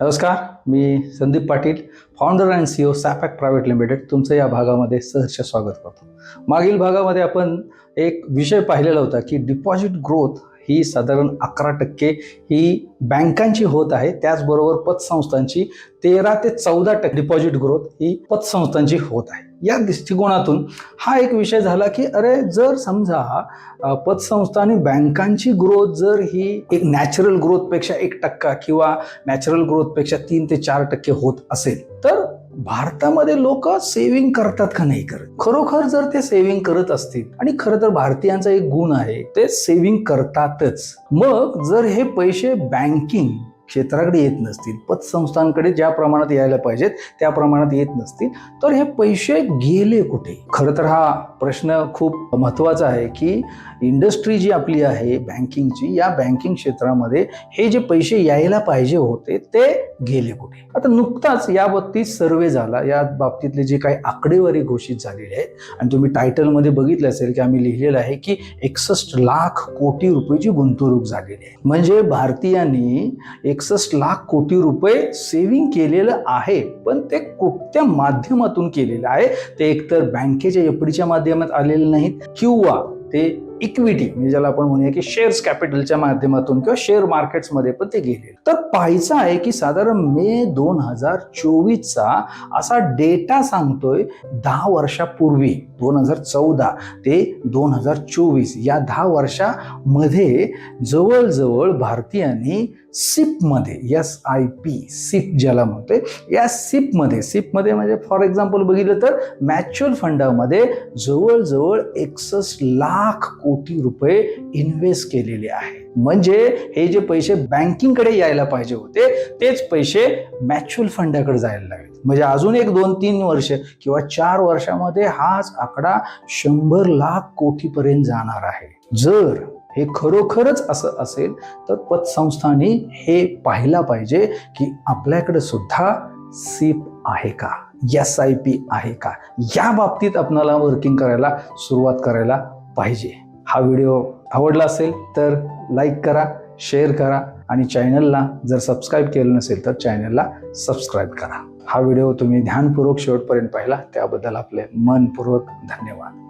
नमस्कार मी Sandeep Patil founder and CEO सॅपॅक private limited तुमचं या भागामध्ये सहर्ष स्वागत करतो. मागील भागामध्ये आपण एक विषय पाहिलेला होता की डिपॉझिट ग्रोथ ही साधारण अकरा टक्के ही बँकांची होत आहे. त्याचबरोबर पतसंस्थांची तेरा ते चौदा टक्के डिपॉझिट ग्रोथ ही पतसंस्थांची होत आहे. या दृष्टिकोनातून हा एक विषय झाला की अरे जर समजा पतसंस्था आणि बँकांची ग्रोथ जर ही एक नॅचरल ग्रोथपेक्षा एक टक्का किंवा नॅचरल ग्रोथपेक्षा तीन ते चार टक्के होत असेल तर भारतामध्ये लोक सेव्हिंग करतात का नाही करत? खरोखर जर ते सेव्हिंग करत असतील आणि खरं तर भारतीयांचा एक गुण आहे ते सेव्हिंग करतातच. मग जर हे पैसे बँकिंग क्षेत्राकडे येत नसतील. पतसंस्थांकडे ज्या प्रमाणात यायला पाहिजेत त्या प्रमाणात येत नसतील. तर हे पैसे गेले कुठे? खरं तर हा प्रश्न खूप महत्त्वाचा आहे की इंडस्ट्री जी आपली आहे बँकिंगची या बँकिंग क्षेत्रामध्ये हे जे पैसे यायला पाहिजे होते ते गेले कुठे? आता नुकताच या बाबतीत सर्वे झाला. या बाबतीतले जे काही आकडेवारी घोषित झालेले आहेत आणि तुम्ही टायटलमध्ये बघितलं असेल की आम्ही लिहिलेलं आहे की एकसष्ट लाख कोटी रुपयाची गुंतवणूक झालेली आहे. म्हणजे भारतीयांनी एक एकसष्ट लाख कोटी रुपये सेव्हिंग केलेलं आहे. पण ते कुठत्या माध्यमातून केलेलं आहे. ते एकतर बँकेच्या एफडीच्या माध्यमात आलेले नाहीत किंवा ते इक्विटी म्हणजे ज्याला आपण म्हणूया की शेअर्स कॅपिटलच्या माध्यमातून किंवा शेअर मार्केट्समध्ये पण ते गेले. तर पाहायचं आहे की साधारण मे दोन हजार चोवीसचा असा डेटा सांगतोय दहा वर्षापूर्वी दोन हजार चौदा ते दोन हजार चोवीस या दहा वर्षामध्ये जवळजवळ भारतीयांनी सिपमध्ये एस आय पी सिप ज्याला म्हणतोय या सिपमध्ये सिपमध्ये म्हणजे फॉर एक्झाम्पल बघितलं तर म्युच्युअल फंडामध्ये जवळजवळ एकसष्ट लाख कोटी रुपये इन्व्हेस्ट केलेले आहे. म्हणजे हे जे पैसे बँकिंगकडे यायला पाहिजे होते तेच पैसे म्युच्युअल फंडाकडे जायला लागले. म्हणजे अजून एक दोन तीन वर्ष किंवा चार वर्षामध्ये हाच आकडा शंभर लाख कोटीपर्यंत जाणार आहे. जर हे खरोखरच असं असेल तर पतसंस्थांनी हे पाहिला पाहिजे की आपल्याकडे सुद्धा सीप आहे का? एस आय पी आहे का? या बाबतीत आपणाला वर्किंग करायला सुरुवात करायला पाहिजे. हा व्हिडिओ आवडला असेल तर लाईक करा शेअर करा आणि चॅनलला जर सबस्क्राईब केलं नसेल तर चॅनलला सबस्क्राईब करा. हा व्हिडिओ तुम्ही ध्यानपूर्वक शेवटपर्यंत पाहिला त्याबद्दल आपले मनपूर्वक धन्यवाद.